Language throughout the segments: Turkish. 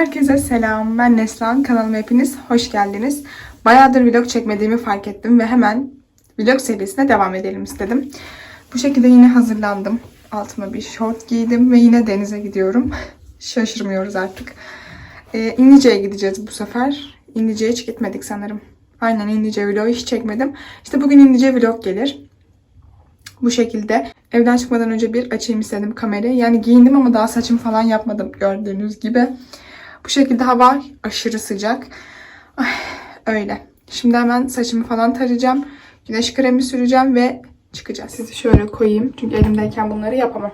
Herkese selam. Ben Neslan. Kanalıma hepiniz hoş geldiniz. Bayağıdır vlog çekmediğimi fark ettim ve hemen vlog serisine devam edelim istedim. Bu şekilde yine hazırlandım. Altıma bir şort giydim ve yine denize gidiyorum. Şaşırmıyoruz artık. Ee, İnlice'ye gideceğiz bu sefer. İnlice'ye hiç gitmedik sanırım. Aynen İnlice vlogu hiç çekmedim. İşte bugün İnlice vlog gelir. Bu şekilde evden çıkmadan önce bir açayım istedim kamerayı. Yani giyindim ama daha saçım falan yapmadım gördüğünüz gibi. Bu şekilde hava aşırı sıcak. Ay, öyle. Şimdi hemen saçımı falan tarayacağım. Güneş kremi süreceğim ve çıkacağız. Sizi şöyle koyayım. Çünkü elimdeyken bunları yapamam.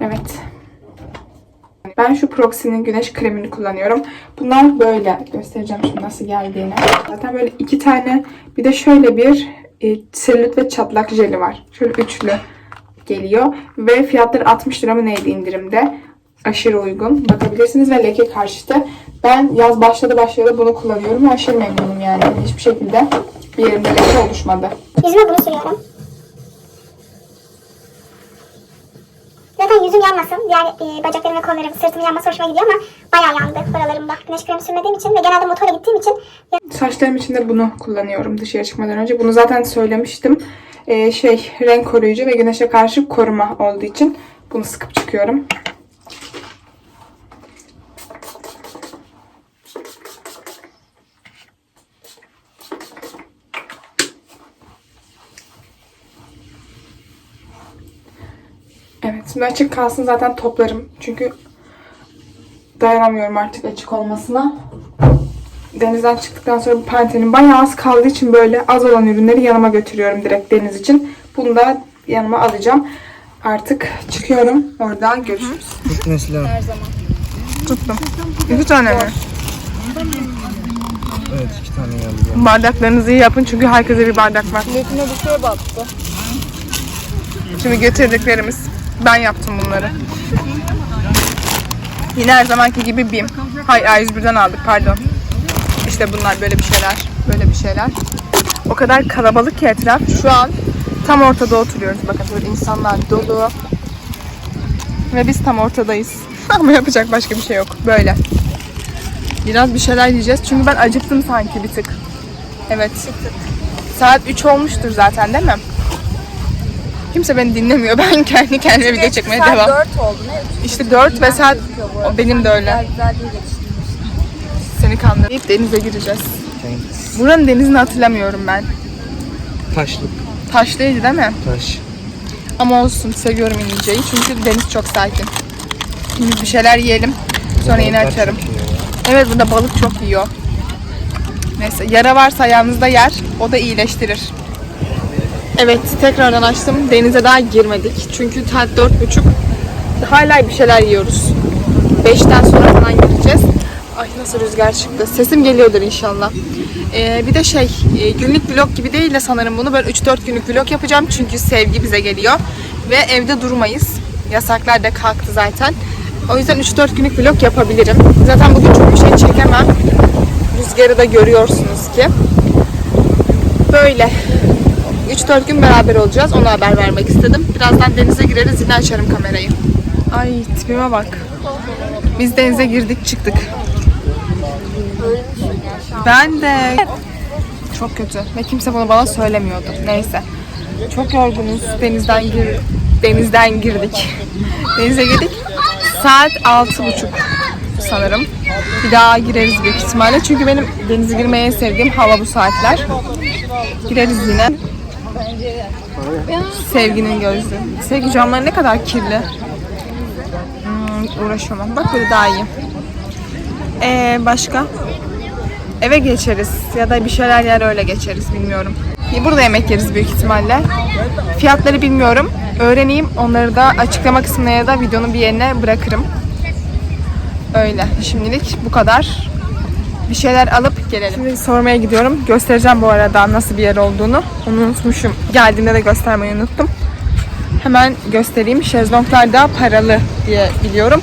Evet. Ben şu Proxy'nin güneş kremini kullanıyorum. Bunlar böyle. Göstereceğim şimdi nasıl geldiğini. Zaten böyle iki tane bir de şöyle bir e, selülit ve çatlak jeli var. Şöyle üçlü geliyor. Ve fiyatları 60 lira mı neydi indirimde. Aşırı uygun. Bakabilirsiniz ve leke karşıtı. Ben yaz başladı başladı bunu kullanıyorum ve aşırı memnunum yani. Hiçbir şekilde bir yerimde leke oluşmadı. Yüzüme bunu sürüyorum. Zaten yüzüm yanmasın. Diğer e, bacaklarım ve kollarım, sırtım yanması hoşuma gidiyor ama bayağı yandı buralarımda. Güneş kremi sürmediğim için ve genelde motora gittiğim için Saçlarım için de bunu kullanıyorum dışarı çıkmadan önce. Bunu zaten söylemiştim. Ee, şey renk koruyucu ve güneşe karşı koruma olduğu için bunu sıkıp çıkıyorum. Evet şimdi açık kalsın zaten toplarım. Çünkü dayanamıyorum artık açık olmasına denizden çıktıktan sonra bu pantenin bayağı az kaldığı için böyle az olan ürünleri yanıma götürüyorum direkt deniz için. Bunu da yanıma alacağım. Artık çıkıyorum. Oradan görüşürüz. Tut Neslihan. Tuttum. İki tane mi? Evet iki tane geldi. Bardaklarınızı iyi yapın çünkü herkese bir bardak var. Niyetine bir şey battı. Şimdi götürdüklerimiz. Ben yaptım bunları. Yine her zamanki gibi BİM. Hayır A101'den aldık pardon. İşte bunlar böyle bir şeyler. Böyle bir şeyler. O kadar kalabalık ki etraf. Şu an tam ortada oturuyoruz. Bakın böyle insanlar dolu. Ve biz tam ortadayız. Ama yapacak başka bir şey yok. Böyle. Biraz bir şeyler yiyeceğiz. Çünkü ben acıktım sanki bir tık. Evet. Saat 3 olmuştur zaten değil mi? Kimse beni dinlemiyor. Ben kendi kendime video çekmeye Saat devam. 4 oldu ne? İşte 4 ve saat o benim de öyle. Güzel güzel değil yetiştirmiş. Seni kandırıp denize gireceğiz. Buranın denizini hatırlamıyorum ben. Taşlık. Taşlıydı değil mi? Taş. Ama olsun seviyorum İnce'yi çünkü deniz çok sakin. Şimdi bir şeyler yiyelim. Sonra yine açarım. Evet burada balık çok yiyor. Neyse yara varsa ayağınızda yer. O da iyileştirir. Evet tekrardan açtım. Denize daha girmedik. Çünkü saat dört buçuk. Hala bir şeyler yiyoruz. Beşten sonra falan gireceğiz. Ay nasıl rüzgar çıktı. Sesim geliyordur inşallah. Ee, bir de şey e, günlük vlog gibi değil de sanırım bunu böyle 3-4 günlük vlog yapacağım. Çünkü sevgi bize geliyor. Ve evde durmayız. Yasaklar da kalktı zaten. O yüzden 3-4 günlük vlog yapabilirim. Zaten bugün çok bir şey çekemem. Rüzgarı da görüyorsunuz ki. Böyle. 3-4 gün beraber olacağız. Ona haber vermek istedim. Birazdan denize gireriz. Yine açarım kamerayı. Ay tipime bak. Biz denize girdik çıktık. Ben de. Çok kötü. Ve kimse bunu bana söylemiyordu. Neyse. Çok yorgunuz. Denizden gir denizden girdik. Denize girdik. Saat altı buçuk sanırım. Bir daha gireriz büyük ihtimalle. Çünkü benim denize girmeyi en sevdiğim hava bu saatler. Gireriz yine. Sevginin gözlüğü. Sevgi camları ne kadar kirli. Hmm, uğraşamam. Bak böyle daha iyi. Ee, başka? Eve geçeriz ya da bir şeyler yer öyle geçeriz bilmiyorum. Burada yemek yeriz büyük ihtimalle. Fiyatları bilmiyorum. Öğreneyim. Onları da açıklama kısmına ya da videonun bir yerine bırakırım. Öyle. Şimdilik bu kadar. Bir şeyler alıp gelelim. Şimdi sormaya gidiyorum. Göstereceğim bu arada nasıl bir yer olduğunu. Onu unutmuşum. Geldiğimde de göstermeyi unuttum. Hemen göstereyim. Şezlonglar da paralı diye biliyorum.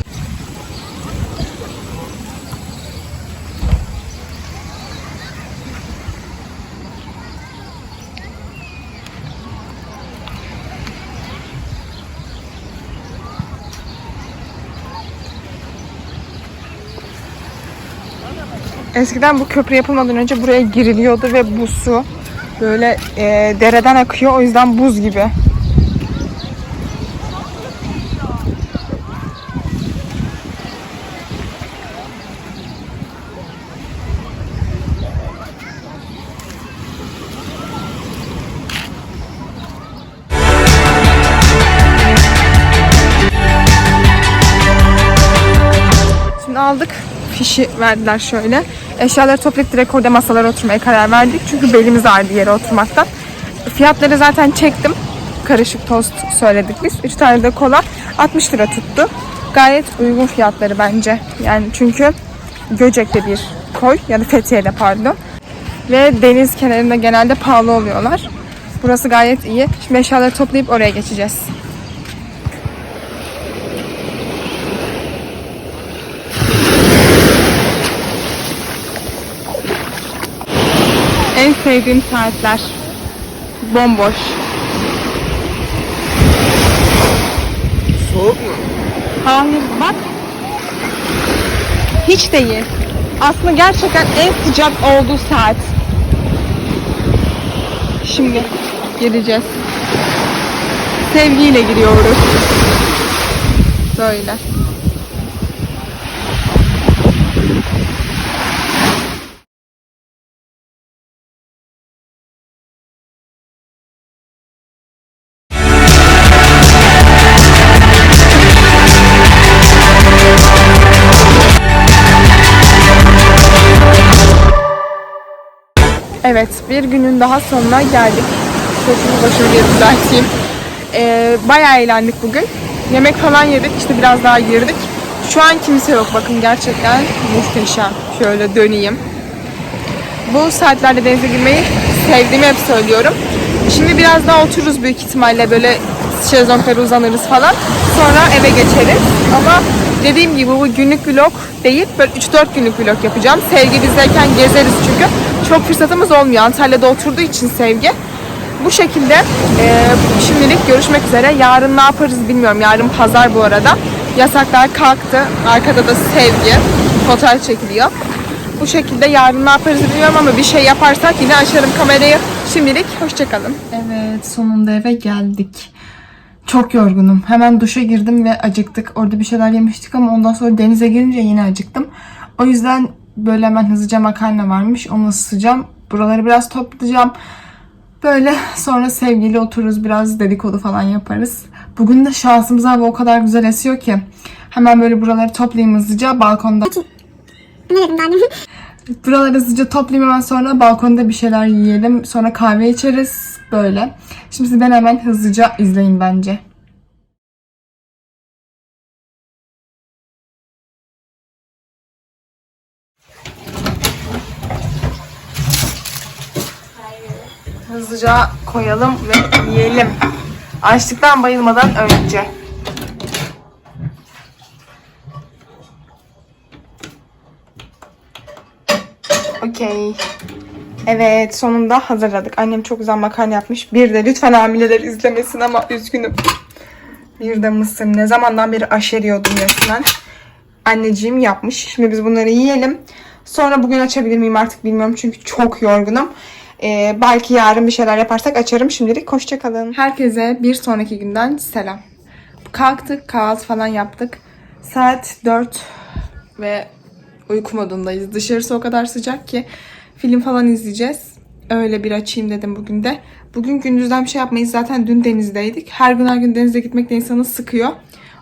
Eskiden bu köprü yapılmadan önce buraya giriliyordu ve bu su böyle e, dereden akıyor. O yüzden buz gibi. Şimdi aldık. Fişi verdiler şöyle. Eşyaları toplayıp direkt orada masalara oturmaya karar verdik. Çünkü belimiz ağrıdı yere oturmaktan. Fiyatları zaten çektim. Karışık tost söyledik biz. 3 tane de kola 60 lira tuttu. Gayet uygun fiyatları bence. Yani çünkü Göcek'te bir koy ya da Fethiye'de pardon. Ve deniz kenarında genelde pahalı oluyorlar. Burası gayet iyi. Şimdi eşyaları toplayıp oraya geçeceğiz. En sevdiğim saatler. Bomboş. Soğuk mu? Hayır bak. Hiç değil. Aslında gerçekten en sıcak olduğu saat. Şimdi gireceğiz. Sevgiyle giriyoruz. Böyle. Evet, bir günün daha sonuna geldik. Saçımı başımı geri düzelteyim. Ee, bayağı eğlendik bugün. Yemek falan yedik, işte biraz daha girdik. Şu an kimse yok, bakın gerçekten muhteşem. Şöyle döneyim. Bu saatlerde denize girmeyi sevdiğimi hep söylüyorum. Şimdi biraz daha otururuz büyük ihtimalle böyle şezlonglara uzanırız falan. Sonra eve geçeriz. Ama dediğim gibi bu günlük vlog değil, böyle 3-4 günlük vlog yapacağım. Sevgi bizdeyken gezeriz çünkü. Çok fırsatımız olmuyor. Antalya'da oturduğu için Sevgi. Bu şekilde e, şimdilik görüşmek üzere. Yarın ne yaparız bilmiyorum. Yarın pazar bu arada. Yasaklar kalktı. Arkada da Sevgi. Fotoğraf çekiliyor. Bu şekilde yarın ne yaparız bilmiyorum ama bir şey yaparsak yine açarım kamerayı. Şimdilik hoşçakalın. Evet sonunda eve geldik. Çok yorgunum. Hemen duşa girdim ve acıktık. Orada bir şeyler yemiştik ama ondan sonra denize girince yine acıktım. O yüzden böyle hemen hızlıca makarna varmış. Onu ısıtacağım. Buraları biraz toplayacağım. Böyle sonra sevgili otururuz biraz dedikodu falan yaparız. Bugün de şansımıza hava o kadar güzel esiyor ki. Hemen böyle buraları toplayayım hızlıca balkonda. Ben? Buraları hızlıca toplayayım hemen sonra balkonda bir şeyler yiyelim. Sonra kahve içeriz. Böyle. Şimdi sizden hemen hızlıca izleyin bence. Hızlıca koyalım ve yiyelim. Açlıktan bayılmadan önce. Okey. Evet sonunda hazırladık. Annem çok güzel makarna yapmış. Bir de lütfen hamileler izlemesin ama üzgünüm. Bir de mısır. Ne zamandan beri aşeriyordum resmen. Anneciğim yapmış. Şimdi biz bunları yiyelim. Sonra bugün açabilir miyim artık bilmiyorum. Çünkü çok yorgunum. Ee, belki yarın bir şeyler yaparsak açarım. Şimdilik hoşçakalın. Herkese bir sonraki günden selam. Kalktık kahvaltı falan yaptık. Saat 4 ve uyku modundayız. Dışarısı o kadar sıcak ki film falan izleyeceğiz. Öyle bir açayım dedim bugün de. Bugün gündüzden bir şey yapmayız. Zaten dün denizdeydik. Her gün her gün denize gitmek de insanı sıkıyor.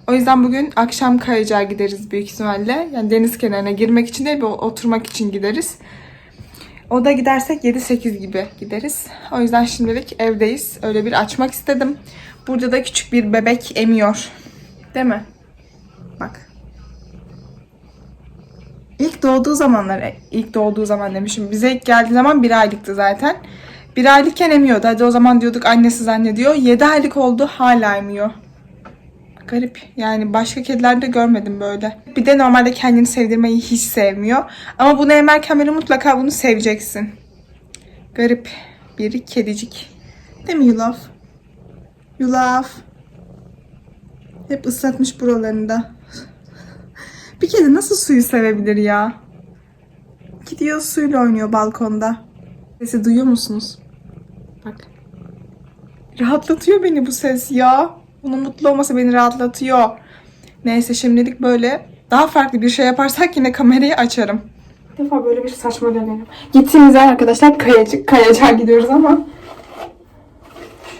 O yüzden bugün akşam kayacağa gideriz büyük ihtimalle. Yani deniz kenarına girmek için değil, oturmak için gideriz. O da gidersek 7-8 gibi gideriz. O yüzden şimdilik evdeyiz. Öyle bir açmak istedim. Burada da küçük bir bebek emiyor. Değil mi? Bak. İlk doğduğu zamanlar, ilk doğduğu zaman demişim. Bize ilk geldiği zaman bir aylıktı zaten. Bir aylıkken emiyordu. Hadi o zaman diyorduk annesi zannediyor. 7 aylık oldu hala emiyor. Garip. Yani başka kedilerde görmedim böyle. Bir de normalde kendini sevdirmeyi hiç sevmiyor. Ama bunu emerken beri mutlaka bunu seveceksin. Garip bir kedicik. Değil mi Yulaf? Yulaf. Hep ıslatmış buralarında. Bir kedi nasıl suyu sevebilir ya? Diye suyla oynuyor balkonda. Sesi duyuyor musunuz? Bak. Rahatlatıyor beni bu ses ya. Bunun mutlu olması beni rahatlatıyor. Neyse şimdilik böyle. Daha farklı bir şey yaparsak yine kamerayı açarım. Bir defa böyle bir saçma dönelim. Gittiğimiz yer arkadaşlar kayacık. Kayacağa gidiyoruz ama.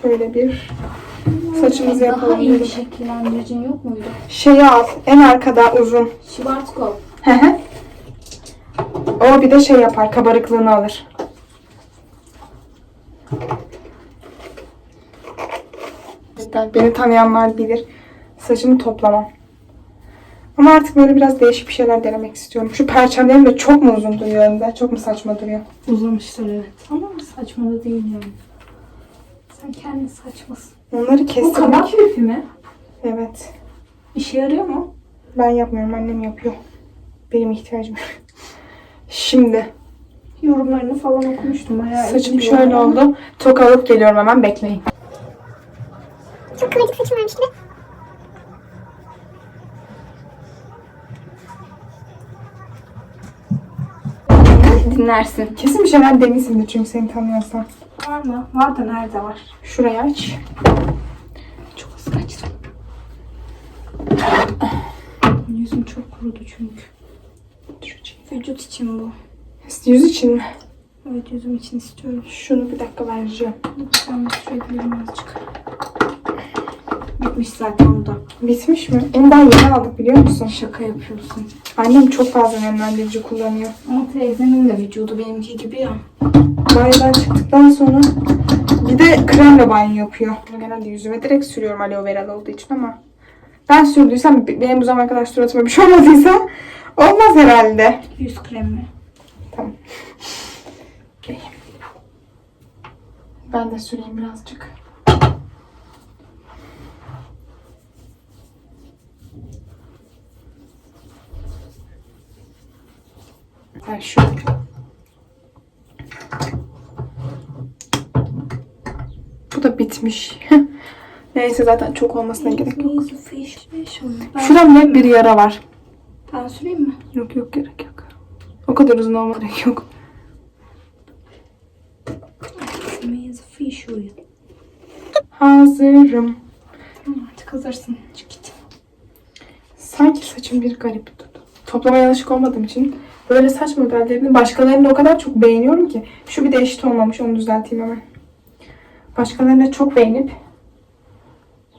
Şöyle bir saçımızı yapalım. Daha iyi bir şekillendiricin yok muydu? Şeyi al. En arkada uzun. Schwarzkopf. Hı hı. o bir de şey yapar. Kabarıklığını alır. Ben- Beni tanıyanlar bilir. Saçımı toplamam. Ama artık böyle biraz değişik bir şeyler denemek istiyorum. Şu perçemlerim de çok mu uzun duruyor önde? Çok mu saçma duruyor? Uzamışlar evet. Ama saçma da değil yani. Sen kendi saçmasın. Onları Bu kestirmek... kabak küpü mi? Evet. İşe yarıyor mu? Ben yapmıyorum. Annem yapıyor. Benim ihtiyacım. yok. Şimdi Yorumlarını falan okumuştum. Bayağı saçım şöyle oldu. Toka alıp geliyorum hemen. Bekleyin. Çok kıvırcık saçım varmış gibi. Dinlersin. Kesin bir şeyler demişsindir çünkü seni tanıyorsam. Var mı? Var da nerede var? Şurayı aç. Çok hızlı açtım. Yüzüm çok kurudu çünkü. Vücut için bu. Yüz için mi? Evet yüzüm için istiyorum. Şunu bir dakika vereceğim. Lütfen sürebilirim azıcık. Bitmiş zaten da. Bitmiş mi? Onu daha yeni aldık biliyor musun? Şaka yapıyorsun. Annem çok fazla nemlendirici kullanıyor. Ama teyzemin de vücudu benimki gibi ya. Banyodan çıktıktan sonra bir de kremle banyo yapıyor. Genelde yüzüme direkt sürüyorum aloe veralı olduğu için ama ben sürdüysem benim bu zamana kadar suratıma bir şey olmadıysa olmaz herhalde. Yüz kremi. Tamam. Ben de süreyim birazcık. Ben şu. Bu da bitmiş. Neyse zaten çok olmasına gerek yok. Şuramda bir yara var. ben süreyim mi? Yok yok gerek yok. O kadar uzun olma gerek yok. Hazırım. Tamam artık hazırsın. Çık git. Sanki saçım bir garip durdu. Toplamaya alışık olmadığım için böyle saç modellerini başkalarını o kadar çok beğeniyorum ki. Şu bir de eşit olmamış onu düzelteyim hemen. Başkalarını çok beğenip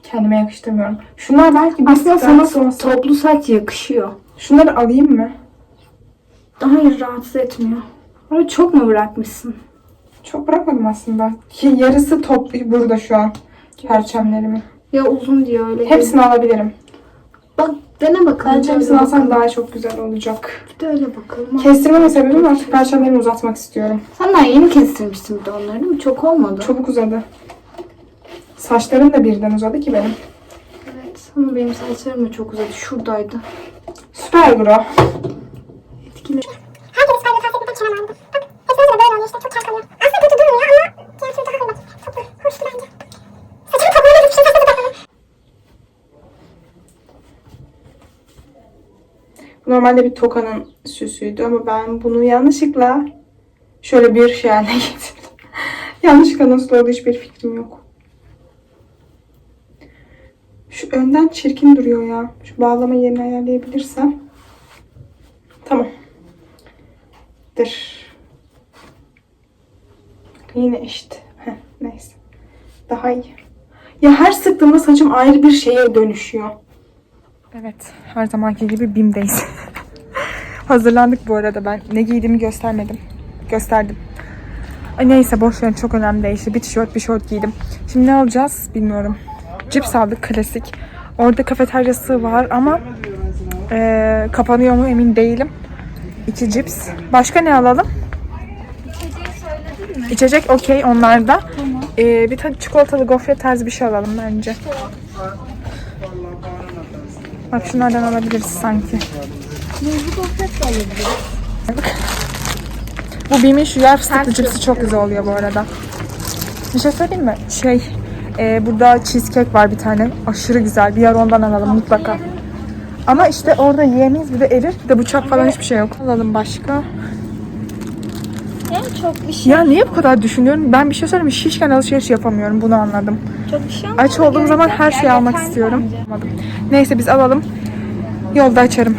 kendime yakıştırmıyorum. Şunlar belki bir Aslında sana olsa- toplu saç yakışıyor. Şunları alayım mı? Hayır rahatsız etmiyor. Ama çok mu bırakmışsın? Çok bırakmadım aslında. Ki yarısı toplu burada şu an. Perçemlerimi. Ya uzun diyor öyle. Hepsini alabilirim. Bak dene bakalım. Bence alsam bakalım. daha çok güzel olacak. Bir de öyle bakalım. Kestirmeme sebebim artık perçemlerimi uzatmak istiyorum. Sen daha yeni kestirmiştin bir de onları değil mi? Çok olmadı. Çabuk uzadı. Saçlarım da birden uzadı ki benim. Evet. Ama benim saçlarım da çok uzadı. Şuradaydı. Süper bro. Etkili. Herkes fayda tavsiye eden kenar aldı. Bak hepsi de böyle oluyor işte çok çalkalıyor. Aslında kötü durmuyor ama diğer türlü daha iyi. Çok hoştu bence. Saçımı toplamayı düşündüm. Saçımı toplamayı. Normalde bir tokanın süsüydü ama ben bunu yanlışlıkla şöyle bir şey haline getirdim. yanlışlıkla nasıl oldu hiçbir fikrim yok. Şu önden çirkin duruyor ya. Şu bağlama yerini ayarlayabilirsem. Tamam. Dır. Yine eşit. Heh, neyse. Daha iyi. Ya her sıktığımda saçım ayrı bir şeye dönüşüyor. Evet, her zamanki gibi BİM'deyiz. Hazırlandık bu arada ben. Ne giydiğimi göstermedim. Gösterdim. Ay neyse boş ver çok önemli değil. İşte bir tişört bir şort giydim. Şimdi ne alacağız bilmiyorum. Cips aldık klasik. Orada kafeteryası var ama eee, kapanıyor mu emin değilim. İki cips. Başka ne alalım? İçecek okey onlarda. Eee, bir tane çikolatalı gofret tarzı bir şey alalım bence. Bak şunlardan alabiliriz sanki. Bu Bim'in şu yer fıstıklı cipsi çok güzel oluyor bu arada. Bir şey söyleyeyim mi? Şey, e, burada cheesecake var bir tane. Aşırı güzel. Bir yer ondan alalım mutlaka. Ama işte orada yiyemeyiz. Bir de erir. Bir de bıçak falan hiçbir şey yok. Alalım başka. bence. Çok bir şey. Ya niye bu kadar düşünüyorum? Ben bir şey söyleyeyim mi? Şişken alışveriş yapamıyorum. Bunu anladım. Çok bir şey Aç olduğum zaman her şeyi almak istiyorum. Neyse biz alalım. Yolda açarım.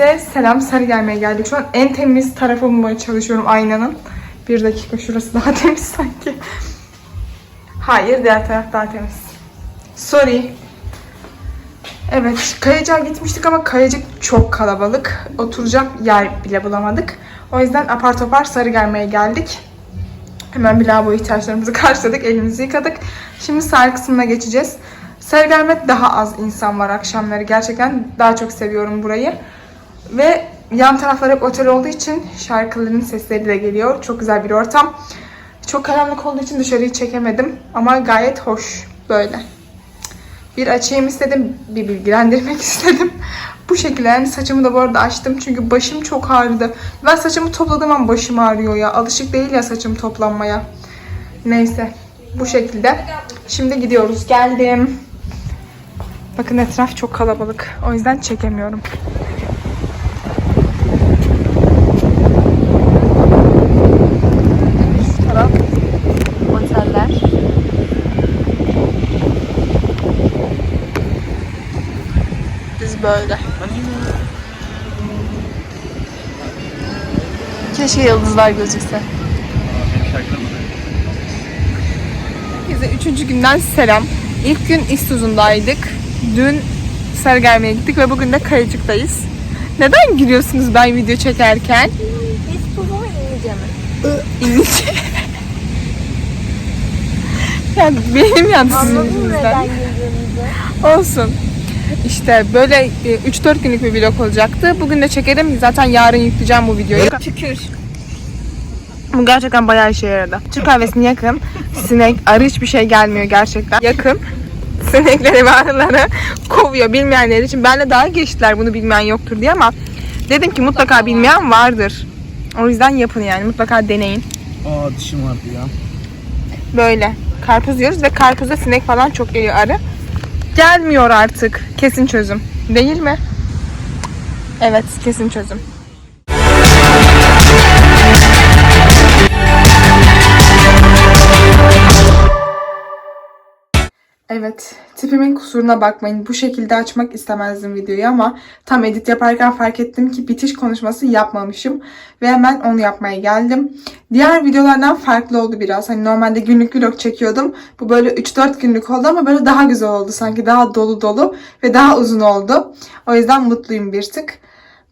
Herkese selam. Sarı gelmeye geldik. Şu an en temiz tarafı bulmaya çalışıyorum aynanın. Bir dakika şurası daha temiz sanki. Hayır diğer taraf daha temiz. Sorry. Evet Kayacık'a gitmiştik ama Kayacık çok kalabalık. Oturacak yer bile bulamadık. O yüzden apar topar sarı gelmeye geldik. Hemen bir lavabo ihtiyaçlarımızı karşıladık. Elimizi yıkadık. Şimdi sahil kısmına geçeceğiz. Sarıgermet daha az insan var akşamları. Gerçekten daha çok seviyorum burayı. Ve yan taraflar hep otel olduğu için şarkıların sesleri de geliyor. Çok güzel bir ortam. Çok karanlık olduğu için dışarıyı çekemedim. Ama gayet hoş böyle. Bir açayım istedim. Bir bilgilendirmek istedim. Bu şekilde yani saçımı da bu arada açtım. Çünkü başım çok ağrıdı. Ben saçımı topladığım an başım ağrıyor ya. Alışık değil ya saçım toplanmaya. Neyse. Bu şekilde. Şimdi gidiyoruz. Geldim. Bakın etraf çok kalabalık. O yüzden çekemiyorum. Böyle. Keşke yıldızlar gözükse. Herkese üçüncü günden selam. İlk gün İstuzun'daydık. Dün Sarıgerme'ye gittik ve bugün de Kayacık'tayız. Neden gülüyorsunuz ben video çekerken? Biz tuzu mu İngilizce mi? İngilizce. ya benim yandı sizin yüzünüzden. Olsun. İşte böyle 3-4 günlük bir vlog olacaktı. Bugün de çekerim. Zaten yarın yükleyeceğim bu videoyu. Şükür. Bu gerçekten bayağı işe yaradı. Türk kahvesine yakın. Sinek, arı hiçbir şey gelmiyor gerçekten. Yakın. Sinekleri ve arıları kovuyor bilmeyenler için. Benle daha geçtiler bunu bilmeyen yoktur diye ama dedim ki mutlaka bilmeyen vardır. O yüzden yapın yani mutlaka deneyin. Aa dişim vardı ya. Böyle karpuz yiyoruz ve karpuzda sinek falan çok geliyor arı. Gelmiyor artık. Kesin çözüm. Değil mi? Evet, kesin çözüm. Evet, tipimin kusuruna bakmayın. Bu şekilde açmak istemezdim videoyu ama tam edit yaparken fark ettim ki bitiş konuşması yapmamışım. Ve hemen onu yapmaya geldim. Diğer videolardan farklı oldu biraz. Hani normalde günlük vlog çekiyordum. Bu böyle 3-4 günlük oldu ama böyle daha güzel oldu. Sanki daha dolu dolu ve daha uzun oldu. O yüzden mutluyum bir tık.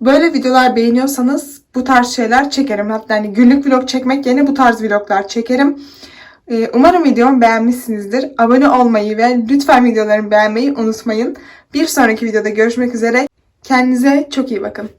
Böyle videolar beğeniyorsanız bu tarz şeyler çekerim. Hatta hani günlük vlog çekmek yerine bu tarz vloglar çekerim. Ee, Umarım videomu beğenmişsinizdir. Abone olmayı ve lütfen videolarımı beğenmeyi unutmayın. Bir sonraki videoda görüşmek üzere. Kendinize çok iyi bakın.